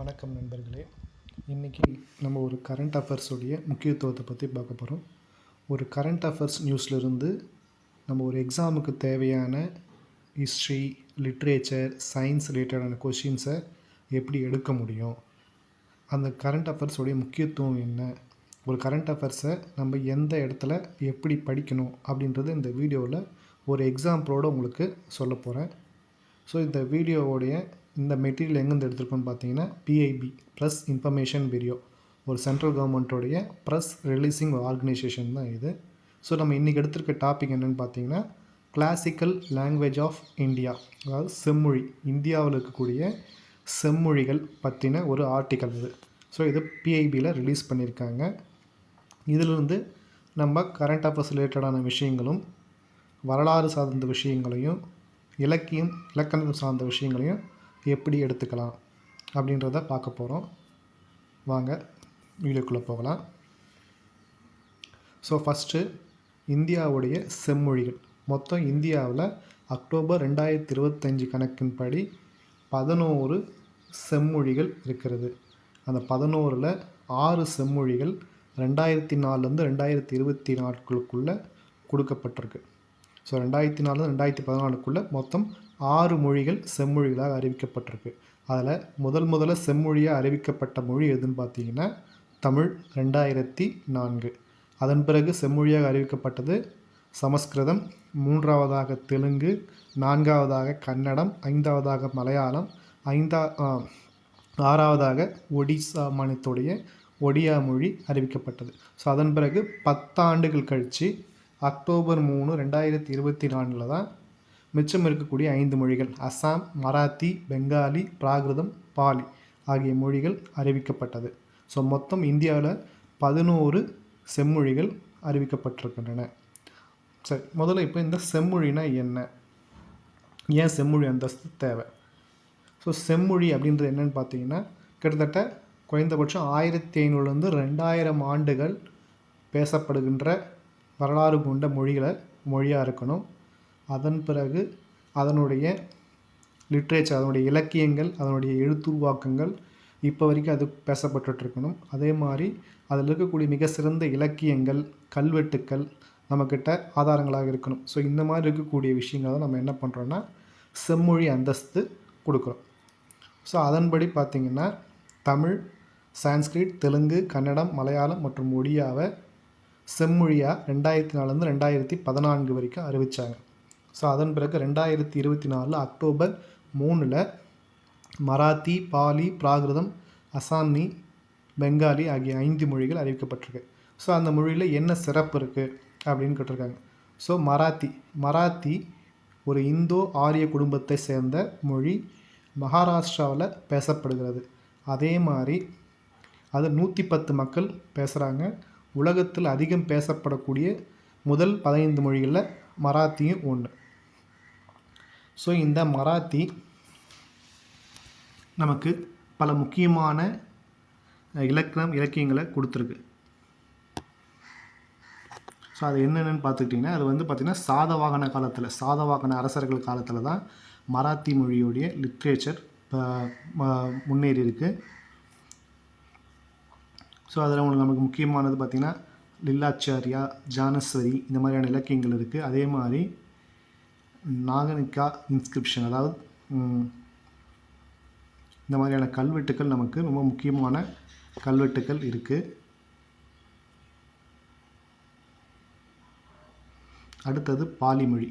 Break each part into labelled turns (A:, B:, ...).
A: வணக்கம் நண்பர்களே. இன்றைக்கி நம்ம ஒரு கரண்ட் அஃபேர்ஸுடைய முக்கியத்துவத்தை பற்றி பார்க்க போகிறோம் ஒரு கரண்ட் அஃபேர்ஸ் நியூஸ்லேருந்து நம்ம ஒரு எக்ஸாமுக்கு தேவையான ஹிஸ்ட்ரி லிட்ரேச்சர் சயின்ஸ் ரிலேட்டடான கொஷின்ஸை எப்படி எடுக்க முடியும்? அந்த கரண்ட் அஃபேர்ஸோடைய முக்கியத்துவம் என்ன? ஒரு கரண்ட் அஃபேர்ஸை நம்ம எந்த இடத்துல எப்படி படிக்கணும் அப்படின்றது இந்த வீடியோவில் ஒரு எக்ஸாம்பிளோடு உங்களுக்கு சொல்ல போகிறேன் ஸோ இந்த வீடியோவோடைய இந்த மெட்டீரியல் எங்கேருந்து எடுத்திருக்கோன்னு பார்த்தீங்கன்னா பிஐபி ப்ரெஸ் இன்ஃபர்மேஷன் பிரியோ ஒரு சென்ட்ரல் கவர்மெண்ட்டோடைய ப்ரெஸ் ரிலீஸிங் ஆர்கனைசேஷன் தான் இது. ஸோ நம்ம இன்றைக்கி எடுத்திருக்க டாபிக் என்னென்னு பார்த்தீங்கன்னா கிளாசிக்கல் லாங்குவேஜ் ஆஃப் இந்தியா அதாவது செம்மொழி. இந்தியாவில் இருக்கக்கூடிய செம்மொழிகள் பற்றின ஒரு ஆர்டிக்கல் இது. ஸோ இது பிஐபியில் ரிலீஸ் பண்ணியிருக்காங்க. இதிலிருந்து நம்ம கரண்ட் அஃபேர்ஸ் ரிலேட்டடான விஷயங்களும் வரலாறு சார்ந்த விஷயங்களையும் இலக்கியம் இலக்கணம் சார்ந்த விஷயங்களையும் எப்படி எடுத்துக்கலாம் அப்படின்றத பார்க்க போகிறோம் வாங்க வீடியோக்குள்ளே போகலாம். ஸோ ஃபஸ்ட்டு இந்தியாவுடைய செம்மொழிகள். மொத்தம் இந்தியாவில் அக்டோபர் ரெண்டாயிரத்தி இருபத்தஞ்சி கணக்கின்படி பதினோரு செம்மொழிகள் இருக்கிறது. அந்த பதினோரில் ஆறு செம்மொழிகள் ரெண்டாயிரத்தி நாலுலேருந்து ரெண்டாயிரத்தி இருபத்தி நாட்களுக்குள்ளே கொடுக்கப்பட்டிருக்கு. ஸோ ரெண்டாயிரத்தி நாலு ரெண்டாயிரத்தி பதினாலுக்குள்ளே மொத்தம் ஆறு மொழிகள் செம்மொழிகளாக அறிவிக்கப்பட்டிருக்கு. அதில் முதல் முதல்ல செம்மொழியாக அறிவிக்கப்பட்ட மொழி எதுன்னு பார்த்தீங்கன்னா தமிழ் ரெண்டாயிரத்தி நான்கு. அதன் பிறகு செம்மொழியாக அறிவிக்கப்பட்டது சமஸ்கிருதம் மூன்றாவதாக தெலுங்கு நான்காவதாக கன்னடம் ஐந்தாவதாக மலையாளம் ஐந்தா ஆறாவதாக ஒடிசா மாநிலத்துடைய ஒடியா மொழி அறிவிக்கப்பட்டது. ஸோ அதன் பிறகு பத்தாண்டுகள் கழித்து அக்டோபர் மூணு ரெண்டாயிரத்தி இருபத்தி நாலில் தான் மிச்சம் இருக்கக்கூடிய ஐந்து மொழிகள் அசாம் மராத்தி பெங்காலி பிராகிருதம் பாலி ஆகிய மொழிகள் அறிவிக்கப்பட்டது. ஸோ மொத்தம் இந்தியாவில் பதினோரு செம்மொழிகள் அறிவிக்கப்பட்டிருக்கின்றன. சரி முதல்ல இப்போ இந்த செம்மொழினா என்ன? ஏன் செம்மொழி அந்தஸ்து தேவை? ஸோ செம்மொழி அப்படின்றது என்னென்னு பார்த்தீங்கன்னா கிட்டத்தட்ட குறைந்தபட்சம் ஆயிரத்தி ஐநூறுலேருந்து ரெண்டாயிரம் ஆண்டுகள் பேசப்படுகின்ற வரலாறு கொண்ட மொழிகளை மொழியாக இருக்கணும். அதன் பிறகு அதனுடைய லிட்ரேச்சர் அதனுடைய இலக்கியங்கள் அதனுடைய எழுத்துருவாக்கங்கள் இப்போ வரைக்கும் அது பேசப்பட்டுருக்கணும் அதே மாதிரி அதில் இருக்கக்கூடிய மிக சிறந்த இலக்கியங்கள் கல்வெட்டுக்கள் நம்மக்கிட்ட ஆதாரங்களாக இருக்கணும். ஸோ இந்த மாதிரி இருக்கக்கூடிய விஷயங்களை தான் நம்ம என்ன பண்ணுறோன்னா செம்மொழி அந்தஸ்து கொடுக்குறோம். ஸோ அதன்படி பார்த்திங்கன்னா தமிழ் சான்ஸ்கிரிட் தெலுங்கு கன்னடம் மலையாளம் மற்றும் ஒடியாவை செம்மொழியாக ரெண்டாயிரத்தி நாலுலேருந்து ரெண்டாயிரத்தி பதினான்கு வரைக்கும் அறிவித்தாங்க ஸோ அதன் பிறகு ரெண்டாயிரத்தி இருபத்தி நாலு அக்டோபர் மூணில் மராத்தி பாலி பிராகிருதம் அசாமி பெங்காலி ஆகிய ஐந்து மொழிகள் அறிவிக்கப்பட்டிருக்கு. ஸோ அந்த மொழியில் என்ன சிறப்பு இருக்குது அப்படின்னு கேட்டிருக்காங்க. ஸோ மராத்தி. மராத்தி ஒரு இந்தோ ஆரிய குடும்பத்தை சேர்ந்த மொழி மகாராஷ்டிராவில் பேசப்படுகிறது. அதே மாதிரி அது நூற்றி பத்து மக்கள் பேசுகிறாங்க உலகத்தில் அதிகம் பேசப்படக்கூடிய முதல் பதினைந்து மொழிகளில் மராத்தியும் ஒன்று ஸோ இந்த மராத்தி நமக்கு பல முக்கியமான இலக்கணம் இலக்கியங்களை கொடுத்துருக்கு. ஸோ அது என்னென்னு பார்த்துக்கிட்டிங்கன்னா அது வந்து பார்த்திங்கன்னா சாதவாகன காலத்தில் சாதவாகன அரசர்கள் காலத்தில் தான் மராத்தி மொழியுடைய லிட்ரேச்சர் முன்னேறி இருக்குது ஸோ அதில் உங்களுக்கு நமக்கு முக்கியமானது பார்த்திங்கன்னா லில்லாச்சாரியா ஜானஸ்வரி இந்த மாதிரியான இலக்கியங்கள் இருக்குது அதே மாதிரி நாகனிக்கா இன்ஸ்கிரிப்ஷன் அதாவது இந்த மாதிரியான கல்வெட்டுக்கள் நமக்கு ரொம்ப முக்கியமான கல்வெட்டுக்கள் இருக்குது அடுத்தது பாலிமொழி.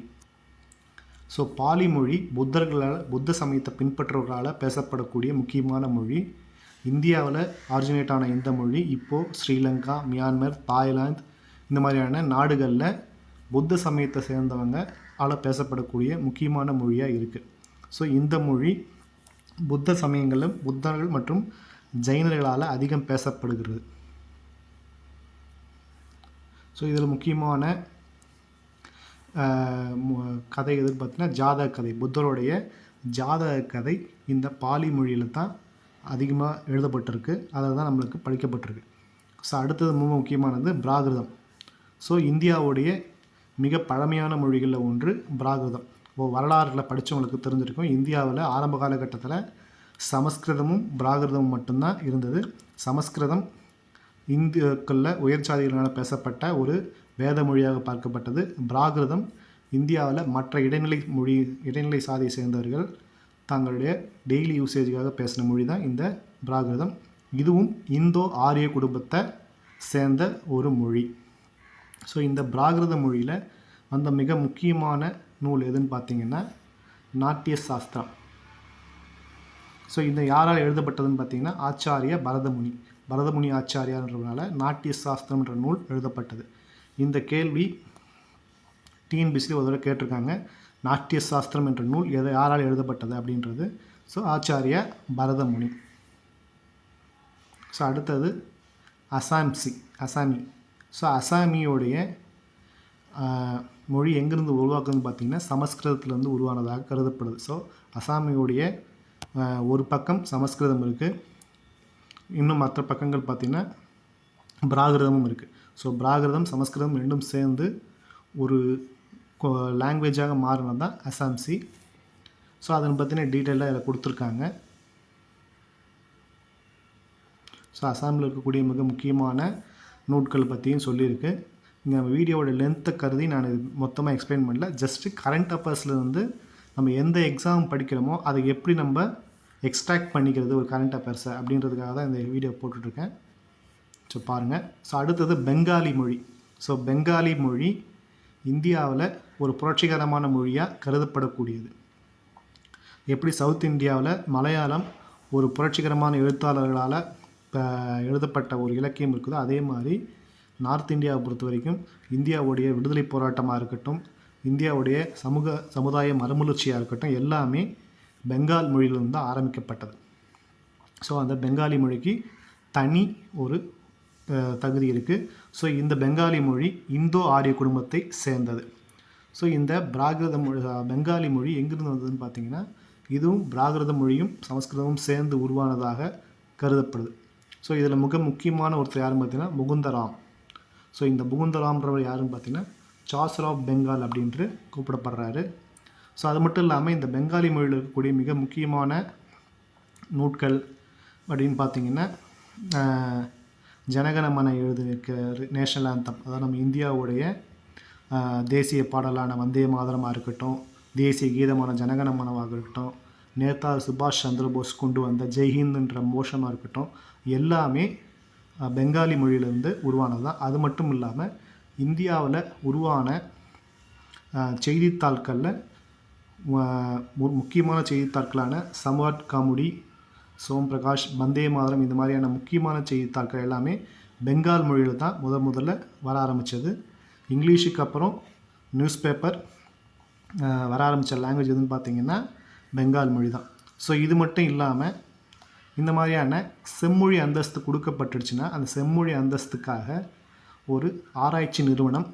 A: ஸோ பாலிமொழி புத்தர்களால் புத்த சமயத்தை பின்பற்றுவர்களால் பேசப்படக்கூடிய முக்கியமான மொழி. இந்தியாவில் ஆரிஜினேட் ஆன இந்த மொழி? இப்போது ஸ்ரீலங்கா மியான்மர் தாய்லாந்து இந்த மாதிரியான நாடுகளில் புத்த சமயத்தை சேர்ந்தவங்க ஆல் பேசப்படக்கூடிய முக்கியமான மொழியாக இருக்குது ஸோ இந்த மொழி புத்த சமயங்களும் புத்தர்கள் மற்றும் ஜெயினர்களால் அதிகம் பேசப்படுகிறது. ஸோ இதில் முக்கியமான கதை எதுன்னு பார்த்தீங்கன்னா ஜாதக கதை. புத்தருடைய ஜாதக கதை இந்த பாலி மொழியில் தான் அதிகமாக எழுதப்பட்டிருக்கு. அதில் தான் நம்மளுக்கு படிக்கப்பட்டிருக்கு. ஸோ அடுத்தது ரொம்ப முக்கியமானது பிராகிருதம். ஸோ இந்தியாவுடைய மிக பழமையான மொழிகளில் ஒன்று பிராகிருதம். இப்போ வரலாறுகளை படித்தவங்களுக்கு தெரிஞ்சிருக்கும். இந்தியாவில் ஆரம்ப காலகட்டத்தில் சமஸ்கிருதமும் பிராகிருதமும் மட்டும்தான் இருந்தது. சமஸ்கிருதம் இந்துக்களில் உயர் சாதிகளால் பேசப்பட்ட ஒரு வேத மொழியாக பார்க்கப்பட்டது. பிராகிருதம் இந்தியாவில் மற்ற இடைநிலை மொழி இடைநிலை சாதியை சேர்ந்தவர்கள் தங்களுடைய டெய்லி யூசேஜுக்காக பேசின மொழி தான் இந்த பிராகிருதம். இதுவும் இந்தோ ஆரிய குடும்பத்தை சேர்ந்த ஒரு மொழி. ஸோ இந்த பிராகிருத மொழியில் வந்த மிக முக்கியமான நூல் எதுன்னு பார்த்தீங்கன்னா நாட்டிய சாஸ்திரம் ஸோ இந்த யாரால் எழுதப்பட்டதுன்னு பார்த்தீங்கன்னா ஆச்சாரிய பரதமுனி. பரதமுனி ஆச்சாரியான்றதுனால நாட்டிய சாஸ்திரம்ன்ற நூல் எழுதப்பட்டது. இந்த கேள்வி டிஎன்பிசி ஒரு தடவை கேட்டிருக்காங்க. நாட்டிய சாஸ்திரம் என்ற நூல் எதை யாரால் எழுதப்பட்டது அப்படின்றது. ஸோ ஆச்சாரிய பரதமுனி. ஸோ அடுத்தது அசாம்சி அசாமி. ஸோ அசாமியோடைய மொழி எங்கேருந்து உருவாக்குதுன்னு பார்த்தீங்கன்னா சமஸ்கிருதத்துலேருந்து உருவானதாக கருதப்படுது. ஸோ அசாமியோடைய ஒரு பக்கம் சமஸ்கிருதம் இருக்குது இன்னும் மற்ற பக்கங்கள் பார்த்திங்கன்னா பிராகிருதமும் இருக்குது ஸோ பிராகிருதம் சமஸ்கிருதம் ரெண்டும் சேர்ந்து ஒரு லாங்குவேஜாக மாறினது தான் அசாம்சி ஸோ அதனை பற்றின டீட்டெயிலாக இதில் கொடுத்துருக்காங்க. ஸோ அசாமில் இருக்கக்கூடிய மிக முக்கியமான நூட்கள் பற்றியும் சொல்லியிருக்கு. இந்த வீடியோவோட லென்த்தை கருதி நான் மொத்தமாக எக்ஸ்பிளைன் பண்ணல. ஜஸ்ட்டு கரண்ட் அஃபேர்ஸில் வந்து நம்ம எந்த எக்ஸாம் படிக்கிறோமோ அதை எப்படி நம்ம எக்ஸ்ட்ராக்ட் பண்ணிக்கிறது ஒரு கரண்ட் அஃபேர்ஸை அப்படின்றதுக்காக தான் இந்த வீடியோ போட்டுட்ருக்கேன். ஸோ பாருங்கள் ஸோ அடுத்தது பெங்காலி மொழி. ஸோ பெங்காலி மொழி இந்தியாவில் ஒரு புரட்சிகரமான மொழியாக கருதப்படக்கூடியது. எப்படி சவுத் இந்தியாவில் மலையாளம் ஒரு புரட்சிகரமான எழுத்தாளர்களால் இப்போ எழுதப்பட்ட ஒரு இலக்கியம் இருக்குதோ. அதே மாதிரி நார்த் இந்தியாவை பொறுத்த வரைக்கும் இந்தியாவுடைய விடுதலை போராட்டமாக இருக்கட்டும் இந்தியாவுடைய சமூக சமுதாய மறுமலர்ச்சியாக இருக்கட்டும் எல்லாமே பெங்கால் மொழியிலிருந்து தான் ஆரம்பிக்கப்பட்டது. ஸோ அந்த பெங்காலி மொழிக்கு தனி ஒரு தகுதி இருக்குது ஸோ இந்த பெங்காலி மொழி இந்தோ ஆரிய குடும்பத்தை சேர்ந்தது. ஸோ இந்த பிராகிருத மொழி பெங்காலி மொழி எங்கிருந்து வந்ததுன்னு பார்த்தீங்கன்னா இதுவும் பிராகிருத மொழியும் சமஸ்கிருதமும் சேர்ந்து உருவானதாக கருதப்படுது. ஸோ இதில் மிக முக்கியமான ஒருத்தர் யாருன்னு பார்த்தீங்கன்னா முகுந்தராம். ஸோ இந்த முகுந்தராம்ன்றவர் யாருன்னு பார்த்தீங்கன்னா சாசர் ஆஃப் பெங்கால் அப்படின்ட்டு கூப்பிடப்படுறாரு. ஸோ அது மட்டும் இல்லாமல் இந்த பெங்காலி மொழியில் இருக்கக்கூடிய மிக முக்கியமான நூட்கள் அப்படின்னு பார்த்தீங்கன்னா ஆஹ், ஜனகணமன எழுதியிருக்க நேஷனல் ஆந்தம். அதாவது நம்ம இந்தியாவுடைய தேசிய பாடலான வந்தே மாதரமாக இருக்கட்டும் தேசிய கீதமான ஜனகணமனமாக இருக்கட்டும் நேதா சுபாஷ் சந்திரபோஸ் கொண்டு வந்த ஜெய்ஹிந்துன்ற மோஷமாக இருக்கட்டும் எல்லாமே பெங்காலி மொழியிலேருந்து உருவானது தான் அது மட்டும் இல்லாமல் இந்தியாவில் உருவான செய்தித்தாள்களில் மு- முக்கியமான செய்தித்தாட்களான சமாட் காமுடி சோம் பிரகாஷ் வந்தே மாதரம் இந்த மாதிரியான முக்கியமான செய்தித்தாட்கள் எல்லாமே பெங்கால் மொழியில் தான் முத முதல்ல வர ஆரம்பித்தது இங்கிலீஷுக்கு அப்புறம் நியூஸ் பேப்பர் வர ஆரம்பித்த லாங்குவேஜ் எதுன்னு பார்த்தீங்கன்னா பெங்கால் மொழி தான் ஸோ இது மட்டும் இல்லாமல் இந்த மாதிரியான செம்மொழி அந்தஸ்து கொடுக்கப்பட்டுடுச்சுன்னா அந்த செம்மொழி அந்தஸ்துக்காக ஒரு ஆராய்ச்சி நிறுவனம்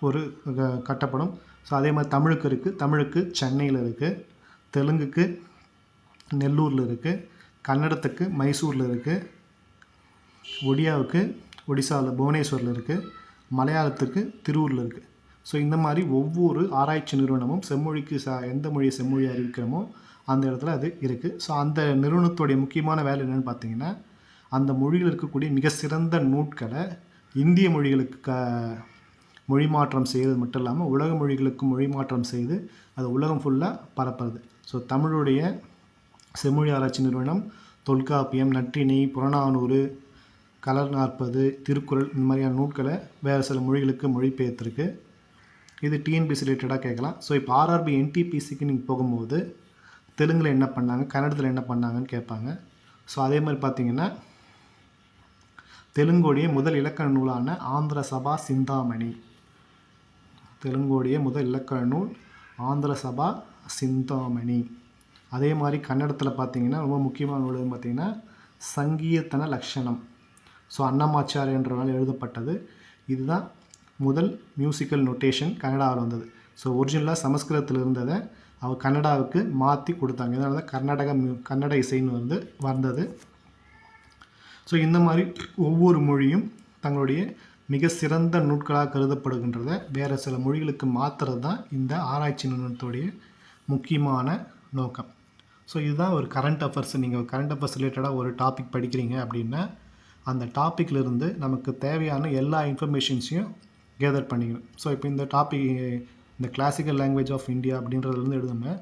A: ஒரு க- கட்டப்படும். ஸோ அதே மாதிரி தமிழுக்கு இருக்குது தமிழுக்கு சென்னையில் இருக்குது தெலுங்குக்கு நெல்லூரில் இருக்குது கன்னடத்துக்கு மைசூரில் இருக்குது ஒடியாவுக்கு ஒடிசாவில் புவனேஸ்வரில் இருக்குது மலையாளத்துக்கு திருவூரில் இருக்குது ஸோ இந்த மாதிரி ஒவ்வொரு ஆராய்ச்சி நிறுவனமும் செம்மொழிக்கு ச எந்த மொழியை செம்மொழி அறிவிக்கிறோமோ அந்த இடத்துல அது இருக்குது ஸோ அந்த நிறுவனத்துடைய முக்கியமான வேலை என்னென்னு பார்த்தீங்கன்னா அந்த மொழியில் இருக்கக்கூடிய மிக சிறந்த நூட்களை இந்திய மொழிகளுக்கு க மொழி மாற்றம் செய்கிறது மட்டும் இல்லாமல் உலக மொழிகளுக்கு மொழி மாற்றம் செய்து அது உலகம் ஃபுல்லாக பரப்புறது. ஸோ தமிழுடைய செம்மொழி ஆராய்ச்சி நிறுவனம் தொல்காப்பியம் நற்றிணை புறநானூறு கலர் நாற்பது திருக்குறள் இந்த மாதிரியான நூல்களை வேறு சில மொழிகளுக்கு மொழிபெயர்த்திருக்கு. இது டிஎன்பிசி ரிலேட்டடாக கேட்கலாம். ஸோ இப்போ ஆர்ஆர்பி என்டிபிசிக்கு நீங்கள் போகும்போது தெலுங்கில் என்ன பண்ணாங்க கன்னடத்தில் என்ன பண்ணாங்கன்னு கேட்பாங்க. ஸோ அதே மாதிரி பார்த்தீங்கன்னா தெலுங்கோடைய முதல் இலக்கண நூலான ஆந்திர சபா சிந்தாமணி. தெலுங்கோடைய முதல் இலக்கண நூல் ஆந்திர சபா சிந்தாமணி. அதே மாதிரி கன்னடத்தில் பார்த்தீங்கன்னா ரொம்ப முக்கியமான நூல் பார்த்தீங்கன்னா சங்கீர்த்தன லக்ஷணம். ஸோ அன்னமாச்சாரியன்றனால எழுதப்பட்டது. இதுதான் முதல் மியூசிக்கல் நொட்டேஷன் கன்னடாவில் வந்தது. ஸோ ஒரிஜினலாக சமஸ்கிருதத்தில் இருந்ததை அவர் கன்னடாவுக்கு மாற்றி கொடுத்தாங்க. இதனால தான் கர்நாடக மியூ கன்னட இசைன்னு வந்து வந்தது. ஸோ இந்த மாதிரி ஒவ்வொரு மொழியும் தங்களுடைய மிக சிறந்த நூட்களாக கருதப்படுகின்றத வேறு சில மொழிகளுக்கு மாற்றுறது தான் இந்த ஆராய்ச்சி நிறுவனத்துடைய முக்கியமான நோக்கம். ஸோ இதுதான் ஒரு கரண்ட் அஃபேர்ஸ் நீங்கள் கரண்ட் அஃபேர்ஸ் ரிலேட்டடாக ஒரு டாபிக் படிக்கிறீங்க அப்படின்னா அந்த டாப்பிக்கிலிருந்து நமக்கு தேவையான எல்லா இன்ஃபர்மேஷன்ஸையும் கேதர் பண்ணிக்கணும். ஸோ இப்போ இந்த டாபிக் இந்த கிளாசிக்கல் லாங்குவேஜ் ஆஃப் இந்தியா அப்படின்றதுலேருந்து எழுதாமல்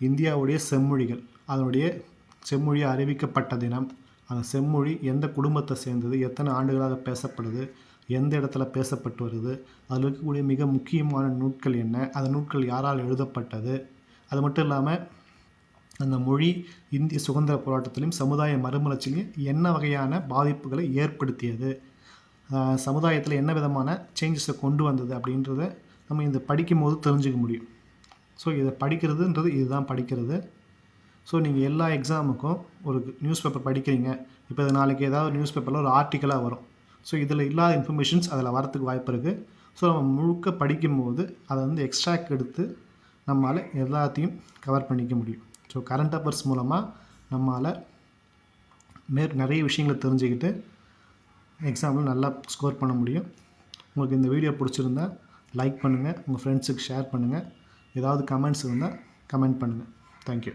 A: இந்தியாவுடைய செம்மொழிகள் அதனுடைய செம்மொழி அறிவிக்கப்பட்ட தினம் அந்த செம்மொழி எந்த குடும்பத்தை சேர்ந்தது எத்தனை ஆண்டுகளாக பேசப்படுது எந்த இடத்துல பேசப்பட்டு வருது அதில் இருக்கக்கூடிய மிக முக்கியமான நூட்கள் என்ன அந்த நூட்கள் யாரால் எழுதப்பட்டது அது மட்டும் இல்லாமல் அந்த மொழி இந்திய சுதந்திர போராட்டத்திலையும் சமுதாய மறுமலர்ச்சியிலையும் என்ன வகையான பாதிப்புகளை ஏற்படுத்தியது சமுதாயத்தில் என்ன விதமான சேஞ்சஸை கொண்டு வந்தது அப்படின்றத நம்ம இந்த படிக்கும்போது தெரிஞ்சுக்க முடியும். ஸோ இதை படிக்கிறதுன்றது இதுதான் படிக்கிறது. ஸோ நீங்கள் எல்லா எக்ஸாமுக்கும் ஒரு நியூஸ் பேப்பர் படிக்கிறீங்க. இப்போ இது நாளைக்கு ஏதாவது நியூஸ் பேப்பரில் ஒரு ஆர்டிக்கலாக வரும். ஸோ இதில் இல்லாத இன்ஃபர்மேஷன்ஸ் அதில் வரத்துக்கு வாய்ப்பு இருக்குது ஸோ நம்ம முழுக்க படிக்கும்போது அதை வந்து எக்ஸ்ட்ராக்ட் எடுத்து நம்மளால் எல்லாத்தையும் கவர் பண்ணிக்க முடியும். ஸோ கரண்ட் அஃபேர்ஸ் மூலமாக நம்மளால் மேற் நிறைய விஷயங்களை தெரிஞ்சுக்கிட்டு எக்ஸாமில் நல்லா ஸ்கோர் பண்ண முடியும். உங்களுக்கு இந்த வீடியோ பிடிச்சிருந்தா லைக் பண்ணுங்கள் உங்கள் ஃப்ரெண்ட்ஸுக்கு ஷேர் பண்ணுங்கள் ஏதாவது கமெண்ட்ஸ் இருந்தால் கமெண்ட் பண்ணுங்கள் தேங்க்யூ